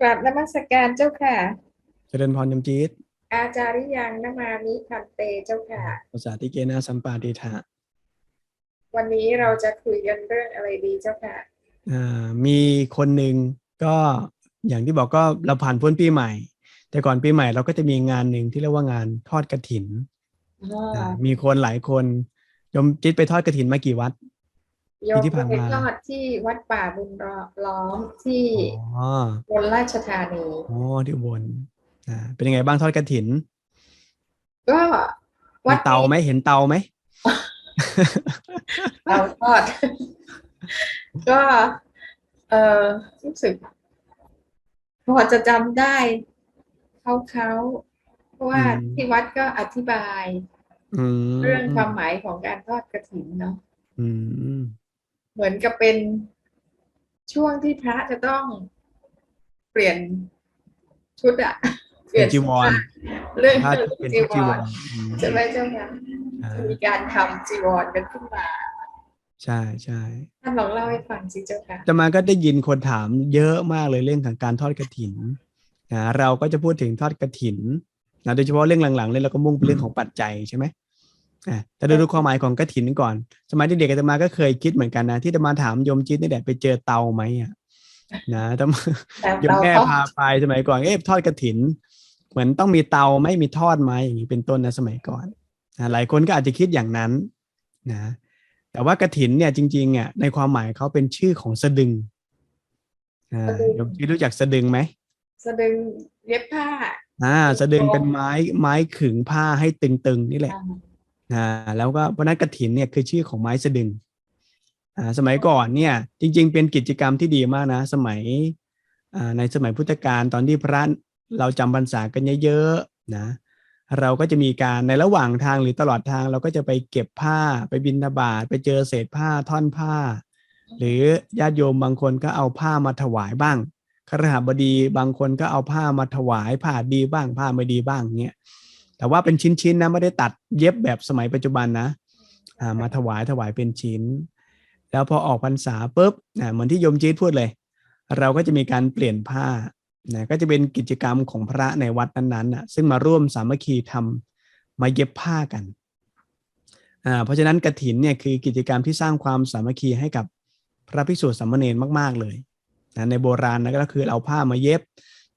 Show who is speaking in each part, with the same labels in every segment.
Speaker 1: กราบนมัสการเจ้าค่ะ
Speaker 2: เจริญพรยมจีต
Speaker 1: อาจาริยังนมามิพันเตเจ้าค่ะ
Speaker 2: ภาษาติเกนะสัมปาติทะ
Speaker 1: วันนี้เราจะคุยกันเรื่องอะไรดีเจ้าค่ะ
Speaker 2: อ่ามีคนหนึ่งก็อย่างที่บอกก็เราผ่านพ้นปีใหม่ แต่ก่อนปีใหม่เราก็จะมีงานหนึ่งที่เรียกว่างานทอดกระถิน
Speaker 1: อ๋อ
Speaker 2: อ่ามีคนหลายคนยมจิตไปทอดกระถินมากี่วัด
Speaker 1: โยม
Speaker 2: ที่ผ่าน
Speaker 1: ไป
Speaker 2: มา
Speaker 1: ทอดที่วัดป่าบุญล้อมที่
Speaker 2: อ๋อ บ
Speaker 1: นราชธานี
Speaker 2: อ๋อที่อุบนอ่าเป็นยังไงบ้างทอดกระถิน
Speaker 1: ก็วั
Speaker 2: มี
Speaker 1: ด
Speaker 2: เตาไหมเห็นเตาไหม
Speaker 1: เตาทอด ก็ เออรู้สึก พอจะจำได้เขาเขาๆเพราะว่าที่วัดก็อธิบาย
Speaker 2: อืม
Speaker 1: เรื่องความหมายของการทอดกระถินเนาะ
Speaker 2: อืม
Speaker 1: เหมือนกับเป็นช่วงที่พระจะต้องเปลี่ยนชุดอะ
Speaker 2: เป็นจีวร
Speaker 1: เรื่อง
Speaker 2: ถ้าเป็น
Speaker 1: จีว
Speaker 2: จีว
Speaker 1: ร
Speaker 2: รอืม
Speaker 1: ใช่ไหมเจ้าค่ะ
Speaker 2: อ่า
Speaker 1: จะมีการทำจีวรกันขึ้นมา
Speaker 2: ใช่ใช่
Speaker 1: ท่านลองเล่าให้ฟังสิเจ้าค่ะ
Speaker 2: แต่มาก็ได้ยินคนถามเยอะมากเลยเรื่องของการทอดกระถินนะเราก็จะพูดถึงทอดกระถินนะโดยเฉพาะเรื่องหลังๆเลยเราก็มุ่งไปเรื่องของปัจจัยใช่ไหมอะ แต่โดยดูความหมายของกระถินก่อน สมัยเด็กๆอาตมาก็เคยคิดเหมือนกันนะ ที่จะมาถามโยมจิตนี่แหละไปเจอเตาไหมอะนะแต่มา
Speaker 1: แต่
Speaker 2: โยม
Speaker 1: เรา
Speaker 2: แม่
Speaker 1: ก็
Speaker 2: พาไปสมัยก่อนเอ๊ะทอดกระถิน เหมือนต้องมีเตาไหม่มีทอดไหมอย่างนี้เป็นต้นนะสมัยก่อนนะหลายคนก็อาจจะคิดอย่างนั้นนะ แต่ว่ากระถินเนี่ยจริงๆอะในความหมายเขาเป็นชื่อของสะดึงอ่าโยมจิตรู้จักสะดึงไหม
Speaker 1: สะดึงเย็บผ้า
Speaker 2: อ่าสะดึงเป็นไม้ไม้ขึงผ้าให้ตึงๆนี่แหละ อ่าแล้วก็เพราะนั้นกระถินเนี่ยคือชื่อของไม้สะดึงอ่าสมัยก่อนเนี่ยจริง ๆ เป็นกิจกรรมที่ดีมากนะ สมัยอ่าในสมัยพุทธกาลตอนที่พระเราจำพรรษากันเยอะๆนะเราก็จะมีการในระหว่างทางหรือตลอดทางเราก็จะไปเก็บผ้าไปบินทบาทไปเจอเศษผ้าท่อนผ้า หรือญาติโยมบางคนก็เอาผ้ามาถวายบ้างครหบดีบางคนก็เอาผ้ามาถวายผ้าดีบ้างผ้าไม่ดีบ้างเงี้ย แต่ว่าเป็นชิ้นๆนะไม่ได้ตัดเย็บแบบสมัยปัจจุบันนะอ่ามาถวายถวายเป็นชิ้น แล้วพอออกพรรษาปุ๊บนะเหมือนที่โยมจี๊ดพูดเลย เราก็จะมีการเปลี่ยนผ้านะก็จะเป็นกิจกรรมของพระในวัดนั้นๆนะซึ่งมาร่วมสามัคคีทำมาเย็บผ้ากันอ่าเพราะฉะนั้นกฐินเนี่ยคือกิจกรรมที่สร้างความสามัคคีให้กับพระภิกษุสามเณรมาก ๆ เลยนะในโบราณนะก็คือเอาผ้ามาเย็บ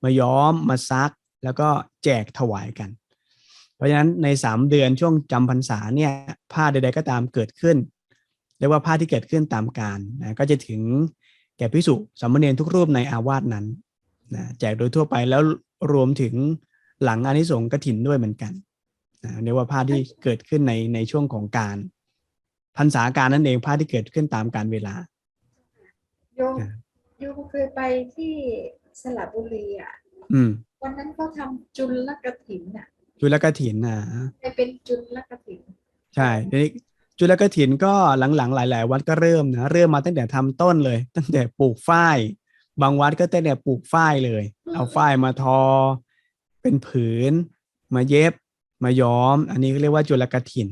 Speaker 2: มาย้อมมาซัก แล้วก็แจกถวายกัน เพราะฉะนั้นในสามเดือนช่วงจำพรรษาเนี่ยผ้าใดๆก็ตามเกิดขึ้นเรียกว่าผ้าที่เกิดขึ้นตามการนะก็จะถึงแก่พิสุสามเณรทุกรูปในอาวาสนั้นนะแจกโดยทั่วไปแล้วรวมถึงหลังอานิสงส์กฐินด้วยเหมือนกันนะเรียกว่าผ้าที่เกิดขึ้นในในช่วงของการพรรษาการนั่นเองผ้าที่เกิดขึ้นตามการเวลา
Speaker 1: โยม
Speaker 2: อ่า
Speaker 1: โยมเคยไปที่สระบุรีอะ
Speaker 2: อืม
Speaker 1: วันนั้นเขาทำจุลกถินอะ
Speaker 2: จุลกฐินนะ
Speaker 1: ไปเป็นจุลกถิน
Speaker 2: ใช่ทีนี้จุลกฐินก็หลังๆ หลาย ๆ วัดก็เริ่มนะเริ่มมาตั้งแต่ทำต้นเลย ตั้งแต่ปลูกฝ้าย บางวัดก็ตั้งแต่ปลูกฝ้ายเลย เอาฝ้ายมาทอ เป็นผืน มาเย็บ มาย้อม อันนี้เรียกว่าจุลกฐิน